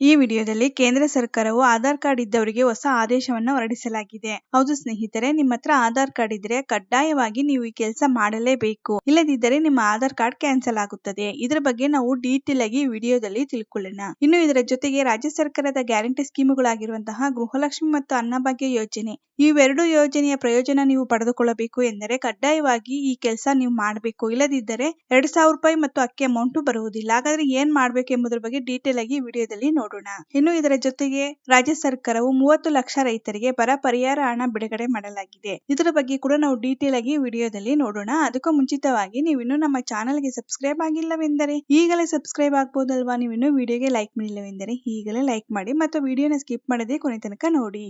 ಈ ವಿಡಿಯೋದಲ್ಲಿ ಕೇಂದ್ರ ಸರ್ಕಾರವು ಆಧಾರ್ ಕಾರ್ಡ್ ಇದ್ದವರಿಗೆ ಹೊಸ ಆದೇಶವನ್ನು ಹೊರಡಿಸಲಾಗಿದೆ. ಹೌದು ಸ್ನೇಹಿತರೆ, ನಿಮ್ಮ ಹತ್ರ ಆಧಾರ್ ಕಾರ್ಡ್ ಇದ್ರೆ ಕಡ್ಡಾಯವಾಗಿ ನೀವು ಈ ಕೆಲಸ ಮಾಡಲೇಬೇಕು. ಇಲ್ಲದಿದ್ದರೆ ನಿಮ್ಮ ಆಧಾರ್ ಕಾರ್ಡ್ ಕ್ಯಾನ್ಸಲ್ ಆಗುತ್ತದೆ. ಇದರ ಬಗ್ಗೆ ನಾವು ಡೀಟೇಲ್ ಆಗಿ ವಿಡಿಯೋದಲ್ಲಿ ತಿಳ್ಕೊಳ್ಳೋಣ. ಇನ್ನು ಇದರ ಜೊತೆಗೆ ರಾಜ್ಯ ಸರ್ಕಾರದ ಗ್ಯಾರಂಟಿ ಸ್ಕೀಮುಗಳಾಗಿರುವಂತಹ ಗೃಹಲಕ್ಷ್ಮಿ ಮತ್ತು ಅನ್ನಭಾಗ್ಯ ಯೋಜನೆ. ಇವೆರಡು ಯೋಜನೆಯ ಪ್ರಯೋಜನ ನೀವು ಪಡೆದುಕೊಳ್ಳಬೇಕು ಎಂದರೆ ಕಡ್ಡಾಯವಾಗಿ ಈ ಕೆಲಸ ನೀವು ಮಾಡಬೇಕು. ಇಲ್ಲದಿದ್ದರೆ ಎರಡ್ ಸಾವಿರ ರೂಪಾಯಿ ಮತ್ತು ಅಕ್ಕಿ ಅಮೌಂಟ್ ಬರುವುದಿಲ್ಲ. ಹಾಗಾದ್ರೆ ಏನ್ ಮಾಡ್ಬೇಕು ಎಂಬುದರ ಬಗ್ಗೆ ಡೀಟೇಲ್ ಆಗಿ ವಿಡಿಯೋದಲ್ಲಿ ನೋಡೋಣ. ಇನ್ನು ಇದರ ಜೊತೆಗೆ ರಾಜ್ಯ ಸರ್ಕಾರವು ಮೂವತ್ತು ಲಕ್ಷ ರೈತರಿಗೆ ಬರ ಪರಿಹಾರ ಹಣ ಬಿಡುಗಡೆ ಮಾಡಲಾಗಿದೆ. ಇದರ ಬಗ್ಗೆ ಕೂಡ ನಾವು ಡೀಟೇಲ್ ಆಗಿ ವಿಡಿಯೋದಲ್ಲಿ ನೋಡೋಣ. ಅದಕ್ಕೂ ಮುಂಚಿತವಾಗಿ ನೀವು ಇನ್ನು ನಮ್ಮ ಚಾನೆಲ್ಗೆ ಸಬ್ಸ್ಕ್ರೈಬ್ ಆಗಿಲ್ಲವೆಂದರೆ ಈಗಲೇ ಸಬ್ಸ್ಕ್ರೈಬ್ ಆಗ್ಬೋದಲ್ವಾ? ನೀವು ಇನ್ನು ವಿಡಿಯೋಗೆ ಲೈಕ್ ಮಾಡಿಲ್ಲವೆಂದರೆ ಈಗಲೇ ಲೈಕ್ ಮಾಡಿ ಮತ್ತು ವಿಡಿಯೋನ ಸ್ಕಿಪ್ ಮಾಡದೆ ಕೊನೆ ತನಕ ನೋಡಿ.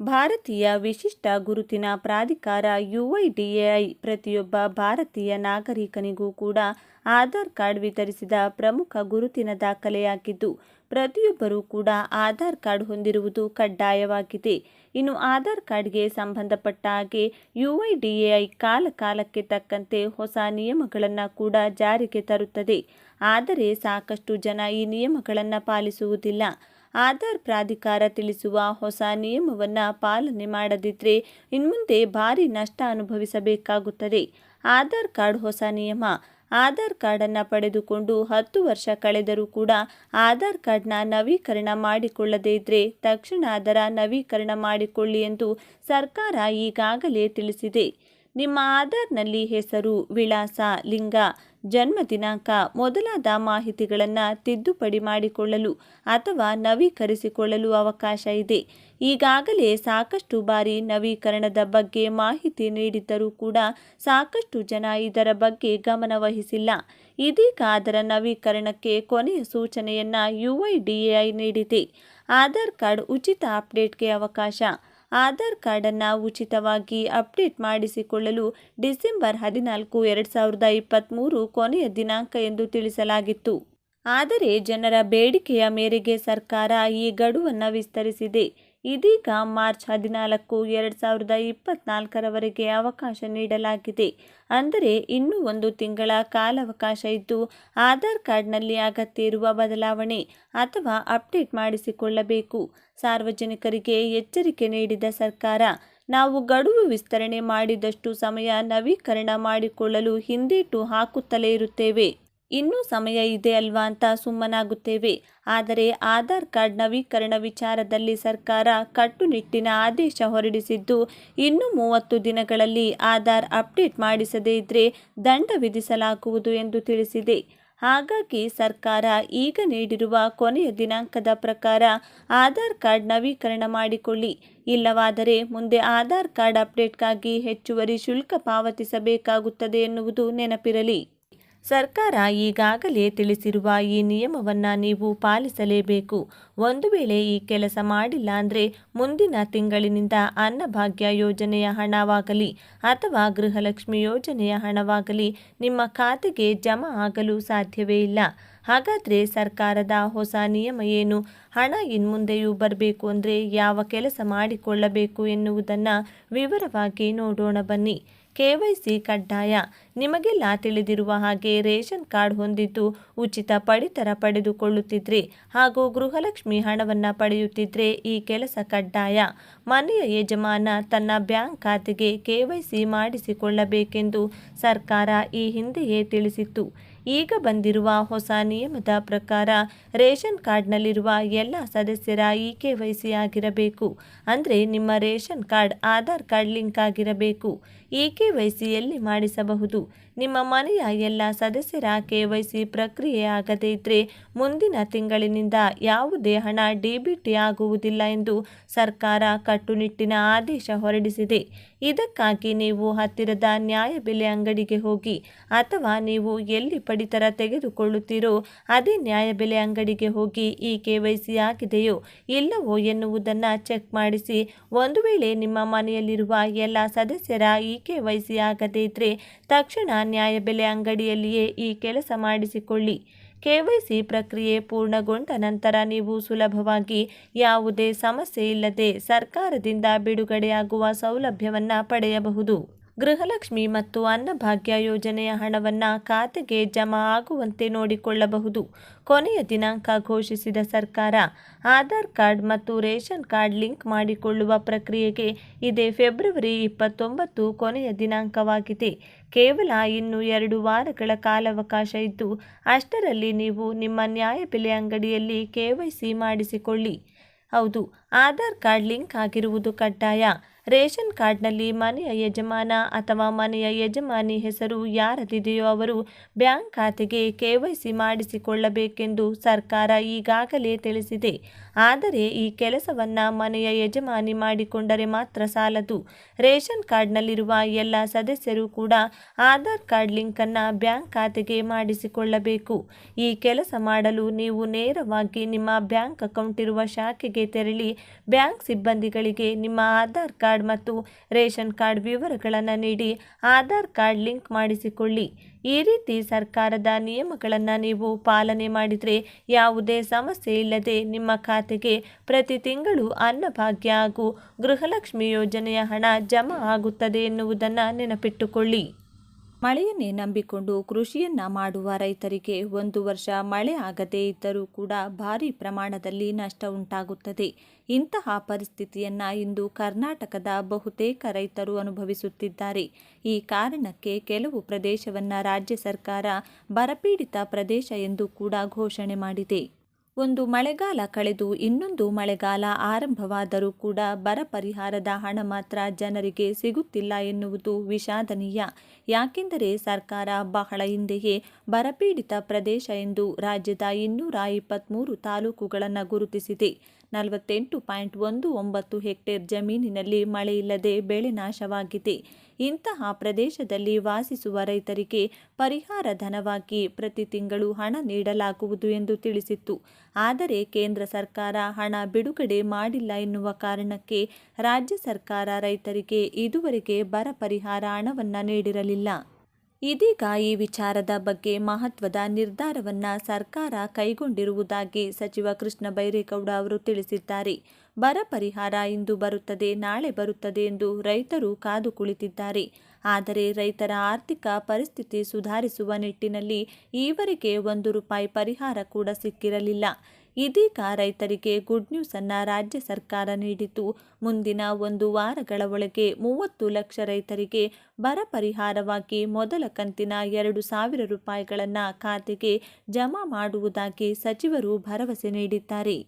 ಭಾರತೀಯ ವಿಶಿಷ್ಟ ಗುರುತಿನ ಪ್ರಾಧಿಕಾರ ಯುಐಡಿಎಐ ಪ್ರತಿಯೊಬ್ಬ ಭಾರತೀಯ ನಾಗರಿಕನಿಗೂ ಕೂಡ ಆಧಾರ್ ಕಾರ್ಡ್ ವಿತರಿಸಿದ ಪ್ರಮುಖ ಗುರುತಿನ ದಾಖಲೆಯಾಗಿದ್ದು ಪ್ರತಿಯೊಬ್ಬರೂ ಕೂಡ ಆಧಾರ್ ಕಾರ್ಡ್ ಹೊಂದಿರುವುದು ಕಡ್ಡಾಯವಾಗಿದೆ. ಇನ್ನು ಆಧಾರ್ ಕಾರ್ಡ್ಗೆ ಸಂಬಂಧಪಟ್ಟ ಹಾಗೆ ಯುಐಡಿಎಐ ಕಾಲ ಕಾಲಕ್ಕೆ ತಕ್ಕಂತೆ ಹೊಸ ನಿಯಮಗಳನ್ನು ಕೂಡ ಜಾರಿಗೆ ತರುತ್ತದೆ. ಆದರೆ ಸಾಕಷ್ಟು ಜನ ಈ ನಿಯಮಗಳನ್ನು ಪಾಲಿಸುವುದಿಲ್ಲ. ಆಧಾರ್ ಪ್ರಾಧಿಕಾರ ತಿಳಿಸುವ ಹೊಸ ನಿಯಮವನ್ನು ಪಾಲನೆ ಮಾಡದಿದ್ದರೆ ಇನ್ಮುಂದೆ ಭಾರಿ ನಷ್ಟ ಅನುಭವಿಸಬೇಕಾಗುತ್ತದೆ. ಆಧಾರ್ ಕಾರ್ಡ್ ಹೊಸ ನಿಯಮ. ಆಧಾರ್ ಕಾರ್ಡನ್ನು ಪಡೆದುಕೊಂಡು ಹತ್ತು ವರ್ಷ ಕಳೆದರೂ ಕೂಡ ಆಧಾರ್ ಕಾರ್ಡ್ನ ನವೀಕರಣ ಮಾಡಿಕೊಳ್ಳದೇ ಇದ್ದರೆ ತಕ್ಷಣ ಅದರ ನವೀಕರಣ ಮಾಡಿಕೊಳ್ಳಿ ಎಂದು ಸರ್ಕಾರ ಈಗಾಗಲೇ ತಿಳಿಸಿದೆ. ನಿಮ್ಮ ಆಧಾರ್ನಲ್ಲಿ ಹೆಸರು, ವಿಳಾಸ, ಲಿಂಗ, ಜನ್ಮ ದಿನಾಂಕ ಮೊದಲಾದ ಮಾಹಿತಿಗಳನ್ನು ತಿದ್ದುಪಡಿ ಮಾಡಿಕೊಳ್ಳಲು ಅಥವಾ ನವೀಕರಿಸಿಕೊಳ್ಳಲು ಅವಕಾಶ ಇದೆ. ಈಗಾಗಲೇ ಸಾಕಷ್ಟು ಬಾರಿ ನವೀಕರಣದ ಬಗ್ಗೆ ಮಾಹಿತಿ ನೀಡಿದ್ದರೂ ಕೂಡ ಸಾಕಷ್ಟು ಜನ ಇದರ ಬಗ್ಗೆ ಗಮನವಹಿಸಿಲ್ಲ ಇದೀಗ ಅದರ ನವೀಕರಣಕ್ಕೆ ಕೊನೆಯ ಸೂಚನೆಯನ್ನು ಯುಐಡಿಎಐ ನೀಡಿದೆ. ಆಧಾರ್ ಕಾರ್ಡ್ ಉಚಿತ ಅಪ್ಡೇಟ್ಗೆ ಅವಕಾಶ. ಆಧಾರ್ ಕಾರ್ಡನ್ನು ಉಚಿತವಾಗಿ ಅಪ್ಡೇಟ್ ಮಾಡಿಸಿಕೊಳ್ಳಲು ಡಿಸೆಂಬರ್ ಹದಿನಾಲ್ಕು, ಎರಡು ಸಾವಿರದ ಇಪ್ಪತ್ತ್ಮೂರು ಕೊನೆಯ ದಿನಾಂಕ ಎಂದು ತಿಳಿಸಲಾಗಿತ್ತು. ಆದರೆ ಜನರ ಬೇಡಿಕೆಯ ಮೇರೆಗೆ ಸರ್ಕಾರ ಈ ಗಡುವನ್ನು ವಿಸ್ತರಿಸಿದೆ. ಇದೀಗ ಮಾರ್ಚ್ ಹದಿನಾಲ್ಕು, ಎರಡು ಸಾವಿರದ ಇಪ್ಪತ್ನಾಲ್ಕರವರೆಗೆ ಅವಕಾಶ ನೀಡಲಾಗಿದೆ. ಅಂದರೆ ಇನ್ನೂ ಒಂದು ತಿಂಗಳ ಕಾಲಾವಕಾಶ ಇದ್ದು, ಆಧಾರ್ ಕಾರ್ಡ್ನಲ್ಲಿ ಅಗತ್ಯ ಇರುವ ಬದಲಾವಣೆ ಅಥವಾ ಅಪ್ಡೇಟ್ ಮಾಡಿಸಿಕೊಳ್ಳಬೇಕು. ಸಾರ್ವಜನಿಕರಿಗೆ ಎಚ್ಚರಿಕೆ ನೀಡಿದ ಸರ್ಕಾರ, ನಾವು ಗಡುವು ವಿಸ್ತರಣೆ ಮಾಡಿದಷ್ಟು ಸಮಯ ನವೀಕರಣ ಮಾಡಿಕೊಳ್ಳಲು ಹಿಂದೇಟು ಹಾಕುತ್ತಲೇ ಇರುತ್ತೇವೆ. ಇನ್ನೂ ಸಮಯ ಇದೆ ಅಲ್ವಾ ಅಂತ ಸುಮ್ಮನಾಗುತ್ತೇವೆ. ಆದರೆ ಆಧಾರ್ ಕಾರ್ಡ್ ನವೀಕರಣ ವಿಚಾರದಲ್ಲಿ ಸರ್ಕಾರ ಕಟ್ಟುನಿಟ್ಟಿನ ಆದೇಶ ಹೊರಡಿಸಿದ್ದು, ಇನ್ನು ಮೂವತ್ತು ದಿನಗಳಲ್ಲಿ ಆಧಾರ್ ಅಪ್ಡೇಟ್ ಮಾಡಿಸದೇ ಇದ್ದರೆ ದಂಡ ವಿಧಿಸಲಾಗುವುದು ಎಂದು ತಿಳಿಸಿದೆ. ಹಾಗಾಗಿ ಸರ್ಕಾರ ಈಗ ನೀಡಿರುವ ಕೊನೆಯ ದಿನಾಂಕದ ಪ್ರಕಾರ ಆಧಾರ್ ಕಾರ್ಡ್ ನವೀಕರಣ ಮಾಡಿಕೊಳ್ಳಿ. ಇಲ್ಲವಾದರೆ ಮುಂದೆ ಆಧಾರ್ ಕಾರ್ಡ್ ಅಪ್ಡೇಟ್ಗಾಗಿ ಹೆಚ್ಚುವರಿ ಶುಲ್ಕ ಪಾವತಿಸಬೇಕಾಗುತ್ತದೆ ಎನ್ನುವುದು ನೆನಪಿರಲಿ. ಸರ್ಕಾರ ಈಗಾಗಲೇ ತಿಳಿಸಿರುವ ಈ ನಿಯಮವನ್ನು ನೀವು ಪಾಲಿಸಲೇಬೇಕು. ಒಂದು ವೇಳೆ ಈ ಕೆಲಸ ಮಾಡಿಲ್ಲ ಅಂದರೆ ಮುಂದಿನ ತಿಂಗಳಿನಿಂದ ಅನ್ನಭಾಗ್ಯ ಯೋಜನೆಯ ಹಣವಾಗಲಿ ಅಥವಾ ಗೃಹಲಕ್ಷ್ಮಿ ಯೋಜನೆಯ ಹಣವಾಗಲಿ ನಿಮ್ಮ ಖಾತೆಗೆ ಜಮಾ ಆಗಲು ಸಾಧ್ಯವೇ ಇಲ್ಲ. ಹಾಗಾದರೆ ಸರ್ಕಾರದ ಹೊಸ ನಿಯಮ ಏನು? ಹಣ ಇನ್ಮುಂದೆಯೂ ಬರಬೇಕು ಅಂದರೆ ಯಾವ ಕೆಲಸ ಮಾಡಿಕೊಳ್ಳಬೇಕು ಎನ್ನುವುದನ್ನು ವಿವರವಾಗಿ ನೋಡೋಣ ಬನ್ನಿ. ಕೆವೈಸಿ ಕಡ್ಡಾಯ. ನಿಮಗೆಲ್ಲ ತಿಳಿದಿರುವ ಹಾಗೆ ರೇಷನ್ ಕಾರ್ಡ್ ಹೊಂದಿದ್ದು ಉಚಿತ ಪಡಿತರ ಪಡೆದುಕೊಳ್ಳುತ್ತಿದ್ರೆ ಹಾಗೂ ಗೃಹಲಕ್ಷ್ಮಿ ಹಣವನ್ನು ಪಡೆಯುತ್ತಿದ್ರೆ ಈ ಕೆಲಸ ಕಡ್ಡಾಯ. ಮನೆಯ ಯಜಮಾನ ತನ್ನ ಬ್ಯಾಂಕ್ ಖಾತೆಗೆ ಕೆವೈಸಿ ಮಾಡಿಸಿಕೊಳ್ಳಬೇಕೆಂದು ಸರ್ಕಾರ ಈ ಹಿಂದೆಯೇ ತಿಳಿಸಿತ್ತು. ಈಗ ಬಂದಿರುವ ಹೊಸ ನಿಯಮದ ಪ್ರಕಾರ ರೇಷನ್ ಕಾರ್ಡ್ನಲ್ಲಿರುವ ಎಲ್ಲ ಸದಸ್ಯರ ಇ ಕೆ ವೈ ಸಿ ಆಗಿರಬೇಕು. ಅಂದರೆ ನಿಮ್ಮ ration card, Aadhaar card link ಆಗಿರಬೇಕು. ಇ ಕೆ ವೈ ಸಿ ಎಲ್ಲಿ ಮಾಡಿಸಬಹುದು. ನಿಮ್ಮ ಮನೆಯ ಎಲ್ಲ ಸದಸ್ಯರ ಕೆ ವೈ ಸಿ ಪ್ರಕ್ರಿಯೆ ಆಗದೇ ಇದ್ದರೆ ಮುಂದಿನ ತಿಂಗಳಿನಿಂದ ಯಾವುದೇ ಹಣ ಡಿಬಿಟಿ ಆಗುವುದಿಲ್ಲ ಎಂದು ಸರ್ಕಾರ ಕಟ್ಟುನಿಟ್ಟಿನ ಆದೇಶ ಹೊರಡಿಸಿದೆ. ಇದಕ್ಕಾಗಿ ನೀವು ಹತ್ತಿರದ ನ್ಯಾಯಬೆಲೆ ಅಂಗಡಿಗೆ ಹೋಗಿ ಅಥವಾ ನೀವು ಎಲ್ಲಿ ಪಡಿತರ ತೆಗೆದುಕೊಳ್ಳುತ್ತೀರೋ ಅದೇ ನ್ಯಾಯಬೆಲೆ ಅಂಗಡಿಗೆ ಹೋಗಿ ಈ ಕೆ ವೈ ಸಿ ಆಗಿದೆಯೋ ಇಲ್ಲವೋ ಎನ್ನುವುದನ್ನು ಚೆಕ್ ಮಾಡಿಸಿ. ಒಂದು ವೇಳೆ ನಿಮ್ಮ ಮನೆಯಲ್ಲಿರುವ ಎಲ್ಲ ಸದಸ್ಯರ ಈ ಕೆ ವೈ ಸಿ ಆಗದೇ ಇದ್ದರೆ ತಕ್ಷಣ ನ್ಯಾಯಬೆಲೆ ಅಂಗಡಿಯಲ್ಲಿಯೇ ಈ ಕೆಲಸ ಮಾಡಿಸಿಕೊಳ್ಳಿ. ಕೆವೈಸಿ ಪ್ರಕ್ರಿಯೆ ಪೂರ್ಣಗೊಂಡ ನಂತರ ನೀವು ಸುಲಭವಾಗಿ ಯಾವುದೇ ಸಮಸ್ಯೆ ಇಲ್ಲದೆ ಸರ್ಕಾರದಿಂದ ಬಿಡುಗಡೆಯಾಗುವ ಸೌಲಭ್ಯವನ್ನು ಪಡೆಯಬಹುದು. ಗೃಹಲಕ್ಷ್ಮಿ ಮತ್ತು ಅನ್ನಭಾಗ್ಯ ಯೋಜನೆಯ ಹಣವನ್ನು ಖಾತೆಗೆ ಜಮಾ ಆಗುವಂತೆ ನೋಡಿಕೊಳ್ಳಬಹುದು. ಕೊನೆಯ ದಿನಾಂಕ ಘೋಷಿಸಿದ ಸರ್ಕಾರ ಆಧಾರ್ ಕಾರ್ಡ್ ಮತ್ತು ರೇಷನ್ ಕಾರ್ಡ್ ಲಿಂಕ್ ಮಾಡಿಕೊಳ್ಳುವ ಪ್ರಕ್ರಿಯೆಗೆ ಇದೇ ಫೆಬ್ರವರಿ ಇಪ್ಪತ್ತೊಂಬತ್ತು ಕೊನೆಯ ದಿನಾಂಕವಾಗಿದೆ. ಕೇವಲ ಇನ್ನು ಎರಡು ವಾರಗಳ ಕಾಲಾವಕಾಶ ಇದ್ದು, ಅಷ್ಟರಲ್ಲಿ ನೀವು ನಿಮ್ಮ ನ್ಯಾಯಬೆಲೆ ಅಂಗಡಿಯಲ್ಲಿ ಕೆವೈಸಿ ಮಾಡಿಸಿಕೊಳ್ಳಿ. ಹೌದು, ಆಧಾರ್ ಕಾರ್ಡ್ ಲಿಂಕ್ ಆಗಿರುವುದು ಕಡ್ಡಾಯ. ರೇಷನ್ ಕಾರ್ಡ್ನಲ್ಲಿ ಮನೆಯ ಯಜಮಾನ ಅಥವಾ ಮನೆಯ ಯಜಮಾನಿ ಹೆಸರು ಯಾರದಿದೆಯೋ ಅವರು ಬ್ಯಾಂಕ್ ಖಾತೆಗೆ ಕೆವೈಸಿ ಮಾಡಿಸಿಕೊಳ್ಳಬೇಕೆಂದು ಸರ್ಕಾರ ಈಗಾಗಲೇ ತಿಳಿಸಿದೆ. ಆದರೆ ಈ ಕೆಲಸವನ್ನು ಮನೆಯ ಯಜಮಾನಿ ಮಾಡಿಕೊಂಡರೆ ಮಾತ್ರ ಸಾಲದು. ರೇಷನ್ ಕಾರ್ಡ್ನಲ್ಲಿರುವ ಎಲ್ಲ ಸದಸ್ಯರು ಕೂಡ ಆಧಾರ್ ಕಾರ್ಡ್ ಲಿಂಕನ್ನು ಬ್ಯಾಂಕ್ ಖಾತೆಗೆ ಮಾಡಿಸಿಕೊಳ್ಳಬೇಕು. ಈ ಕೆಲಸ ಮಾಡಲು ನೀವು ನೇರವಾಗಿ ನಿಮ್ಮ ಬ್ಯಾಂಕ್ ಅಕೌಂಟ್ ಇರುವ ಶಾಖೆಗೆ ತೆರಳಿ ಬ್ಯಾಂಕ್ ಸಿಬ್ಬಂದಿಗಳಿಗೆ ನಿಮ್ಮ ಆಧಾರ್ ಕಾರ್ಡ್ ಮತ್ತು ರೇಷನ್ ಕಾರ್ಡ್ ವಿವರಗಳನ್ನು ನೀಡಿ ಆಧಾರ್ ಕಾರ್ಡ್ ಲಿಂಕ್ ಮಾಡಿಸಿಕೊಳ್ಳಿ. ಈ ರೀತಿ ಸರ್ಕಾರದ ನಿಯಮಗಳನ್ನು ನೀವು ಪಾಲನೆ ಮಾಡಿದರೆ ಯಾವುದೇ ಸಮಸ್ಯೆ ಇಲ್ಲದೆ ನಿಮ್ಮ ಖಾತೆಗೆ ಪ್ರತಿ ತಿಂಗಳು ಅನ್ನಭಾಗ್ಯ ಹಾಗೂ ಗೃಹಲಕ್ಷ್ಮಿ ಯೋಜನೆಯ ಹಣ ಜಮಾ ಆಗುತ್ತದೆ ಎನ್ನುವುದನ್ನು ನೆನಪಿಟ್ಟುಕೊಳ್ಳಿ. ಮಳೆಯನ್ನೇ ನಂಬಿಕೊಂಡು ಕೃಷಿಯನ್ನ ಮಾಡುವ ರೈತರಿಗೆ ಒಂದು ವರ್ಷ ಮಳೆ ಆಗದೇ ಇದ್ದರೂ ಕೂಡ ಭಾರಿ ಪ್ರಮಾಣದಲ್ಲಿ ನಷ್ಟ ಉಂಟಾಗುತ್ತದೆ. ಇಂತಹ ಪರಿಸ್ಥಿತಿಯನ್ನ ಇಂದು ಕರ್ನಾಟಕದ ಬಹುತೇಕ ರೈತರು ಅನುಭವಿಸುತ್ತಿದ್ದಾರೆ. ಈ ಕಾರಣಕ್ಕೆ ಕೆಲವು ಪ್ರದೇಶವನ್ನ ರಾಜ್ಯ ಸರ್ಕಾರ ಬರಪೀಡಿತ ಪ್ರದೇಶ ಎಂದು ಕೂಡ ಘೋಷಣೆ ಮಾಡಿದೆ. ಒಂದು ಮಳೆಗಾಲ ಕಳೆದು ಇನ್ನೊಂದು ಮಳೆಗಾಲ ಆರಂಭವಾದರೂ ಕೂಡ ಬರ ಪರಿಹಾರದ ಹಣ ಮಾತ್ರ ಜನರಿಗೆ ಸಿಗುತ್ತಿಲ್ಲ ಎನ್ನುವುದು ವಿಷಾದನೀಯ. ಯಾಕೆಂದರೆ ಸರ್ಕಾರ ಬಹಳ ಹಿಂದೆಯೇ ಬರಪೀಡಿತ ಪ್ರದೇಶ ಎಂದು ರಾಜ್ಯದ ಇನ್ನೂರ ಇಪ್ಪತ್ತ್ಮೂರು ತಾಲೂಕುಗಳನ್ನು ಗುರುತಿಸಿದೆ. ನಲವತ್ತೆಂಟು ಪಾಯಿಂಟ್ ಒಂದು ಒಂಬತ್ತು ಹೆಕ್ಟೇರ್ ಜಮೀನಿನಲ್ಲಿ ಮಳೆಯಿಲ್ಲದೆ ಬೆಳೆ ನಾಶವಾಗಿದೆ. ಇಂತಹ ಪ್ರದೇಶದಲ್ಲಿ ವಾಸಿಸುವ ರೈತರಿಗೆ ಪರಿಹಾರ ಧನವಾಗಿ ಪ್ರತಿ ತಿಂಗಳು ಹಣ ನೀಡಲಾಗುವುದು ಎಂದು ತಿಳಿಸಿತ್ತು. ಆದರೆ ಕೇಂದ್ರ ಸರ್ಕಾರ ಹಣ ಬಿಡುಗಡೆ ಮಾಡಿಲ್ಲ ಎನ್ನುವ ಕಾರಣಕ್ಕೆ ರಾಜ್ಯ ಸರ್ಕಾರ ರೈತರಿಗೆ ಇದುವರೆಗೆ ಬರ ಪರಿಹಾರ ಹಣವನ್ನು ನೀಡಿರಲಿಲ್ಲ. ಇದೀಗ ಈ ವಿಚಾರದ ಬಗ್ಗೆ ಮಹತ್ವದ ನಿರ್ಧಾರವನ್ನು ಸರ್ಕಾರ ಕೈಗೊಂಡಿರುವುದಾಗಿ ಸಚಿವ ಕೃಷ್ಣ ಬೈರೇಗೌಡ ಅವರು ತಿಳಿಸಿದ್ದಾರೆ. ಬರ ಪರಿಹಾರ ಇಂದು ಬರುತ್ತದೆ, ನಾಳೆ ಬರುತ್ತದೆ ಎಂದು ರೈತರು ಕಾದು ಕುಳಿತಿದ್ದಾರೆ ಆದರೆ ರೈತರ ಆರ್ಥಿಕ ಪರಿಸ್ಥಿತಿ ಸುಧಾರಿಸುವ ನಿಟ್ಟಿನಲ್ಲಿ ಈವರೆಗೆ ಒಂದು ರೂಪಾಯಿ ಪರಿಹಾರ ಕೂಡ ಸಿಕ್ಕಿರಲಿಲ್ಲ. ಇದೀಗ ರೈತರಿಗೆ ಗುಡ್ ನ್ಯೂಸ್ ಅನ್ನು ರಾಜ್ಯ ಸರ್ಕಾರ ನೀಡಿತು ಮುಂದಿನ ಒಂದು ವಾರಗಳ ಒಳಗೆ ಮೂವತ್ತು ಲಕ್ಷ ರೈತರಿಗೆ ಬರ ಪರಿಹಾರವಾಗಿ ಮೊದಲ ಕಂತಿನ ಎರಡು ಸಾವಿರ ರೂಪಾಯಿಗಳನ್ನು ಖಾತೆಗೆ ಜಮಾ ಮಾಡುವುದಾಗಿ ಸಚಿವರು ಭರವಸೆ ನೀಡಿದ್ದಾರೆ.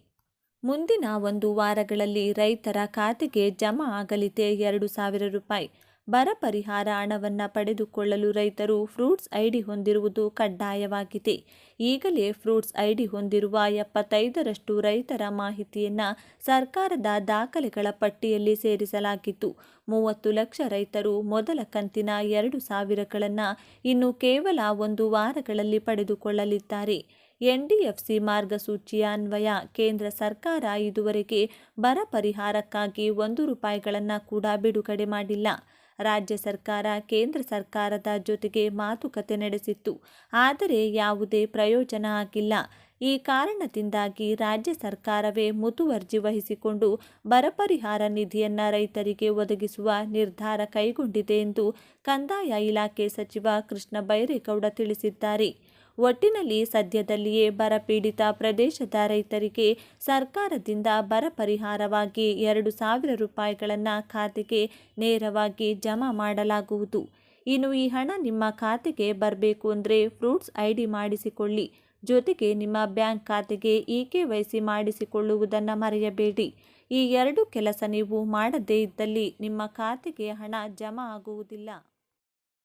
ಮುಂದಿನ ಒಂದು ವಾರಗಳಲ್ಲಿ ರೈತರ ಖಾತೆಗೆ ಜಮಾ ಆಗಲಿದೆ ಎರಡು ಸಾವಿರ ರೂಪಾಯಿ. ಬರ ಪರಿಹಾರ ಹಣವನ್ನು ಪಡೆದುಕೊಳ್ಳಲು ರೈತರು ಫ್ರೂಟ್ಸ್ ಐಡಿ ಹೊಂದಿರುವುದು ಕಡ್ಡಾಯವಾಗಿದೆ. ಈಗಲೇ ಫ್ರೂಟ್ಸ್ ಐಡಿ ಹೊಂದಿರುವ ಎಪ್ಪತ್ತೈದರಷ್ಟು ರೈತರ ಮಾಹಿತಿಯನ್ನು ಸರ್ಕಾರದ ದಾಖಲೆಗಳ ಪಟ್ಟಿಯಲ್ಲಿ ಸೇರಿಸಲಾಗಿತ್ತು. ಮೂವತ್ತು ಲಕ್ಷ ರೈತರು ಮೊದಲ ಕಂತಿನ ಎರಡು ಸಾವಿರಗಳನ್ನು ಇನ್ನು ಕೇವಲ ಒಂದು ವಾರಗಳಲ್ಲಿ ಪಡೆದುಕೊಳ್ಳಲಿದ್ದಾರೆ. ಎನ್ಡಿಎಫ್ಸಿ ಮಾರ್ಗಸೂಚಿಯ ಅನ್ವಯ, ಕೇಂದ್ರ ಸರ್ಕಾರ ಇದುವರೆಗೆ ಬರ ಪರಿಹಾರಕ್ಕಾಗಿ ಒಂದು ರೂಪಾಯಿಗಳನ್ನು ಕೂಡ ಬಿಡುಗಡೆ ಮಾಡಿಲ್ಲ. ರಾಜ್ಯ ಸರ್ಕಾರ, ಕೇಂದ್ರ ಸರ್ಕಾರದ ಜೊತೆಗೆ ಮಾತುಕತೆ ನಡೆಸಿತ್ತು. ಆದರೆ ಯಾವುದೇ ಪ್ರಯೋಜನ ಆಗಿಲ್ಲ. ಈ ಕಾರಣದಿಂದಾಗಿ ರಾಜ್ಯ ಸರ್ಕಾರವೇ ಮುತುವರ್ಜಿ ವಹಿಸಿಕೊಂಡು ಬರ ಪರಿಹಾರ ನಿಧಿಯನ್ನು ರೈತರಿಗೆ ಒದಗಿಸುವ ನಿರ್ಧಾರ ಕೈಗೊಂಡಿದೆ ಎಂದು ಕಂದಾಯ ಇಲಾಖೆ ಸಚಿವ ಕೃಷ್ಣ ಬೈರೇಗೌಡ ತಿಳಿಸಿದ್ದಾರೆ. ಒಟ್ಟಿನಲ್ಲಿ ಸದ್ಯದಲ್ಲಿಯೇ ಬರಪೀಡಿತ ಪ್ರದೇಶದ ರೈತರಿಗೆ ಸರ್ಕಾರದಿಂದ ಬರ ಪರಿಹಾರವಾಗಿ ಎರಡು ಸಾವಿರ ರೂಪಾಯಿಗಳನ್ನು ಖಾತೆಗೆ ನೇರವಾಗಿ ಜಮಾ ಮಾಡಲಾಗುವುದು. ಇನ್ನು ಈ ಹಣ ನಿಮ್ಮ ಖಾತೆಗೆ ಬರಬೇಕು ಅಂದರೆ ಫ್ರೂಟ್ಸ್ ಐ ಡಿ ಮಾಡಿಸಿಕೊಳ್ಳಿ. ಜೊತೆಗೆ ನಿಮ್ಮ ಬ್ಯಾಂಕ್ ಖಾತೆಗೆ ಇ ಕೆ ವೈ ಸಿ ಮಾಡಿಸಿಕೊಳ್ಳುವುದನ್ನು ಮರೆಯಬೇಡಿ. ಈ ಎರಡು ಕೆಲಸ ನೀವು ಮಾಡದೇ ಇದ್ದಲ್ಲಿ ನಿಮ್ಮ ಖಾತೆಗೆ ಹಣ ಜಮಾ ಆಗುವುದಿಲ್ಲ.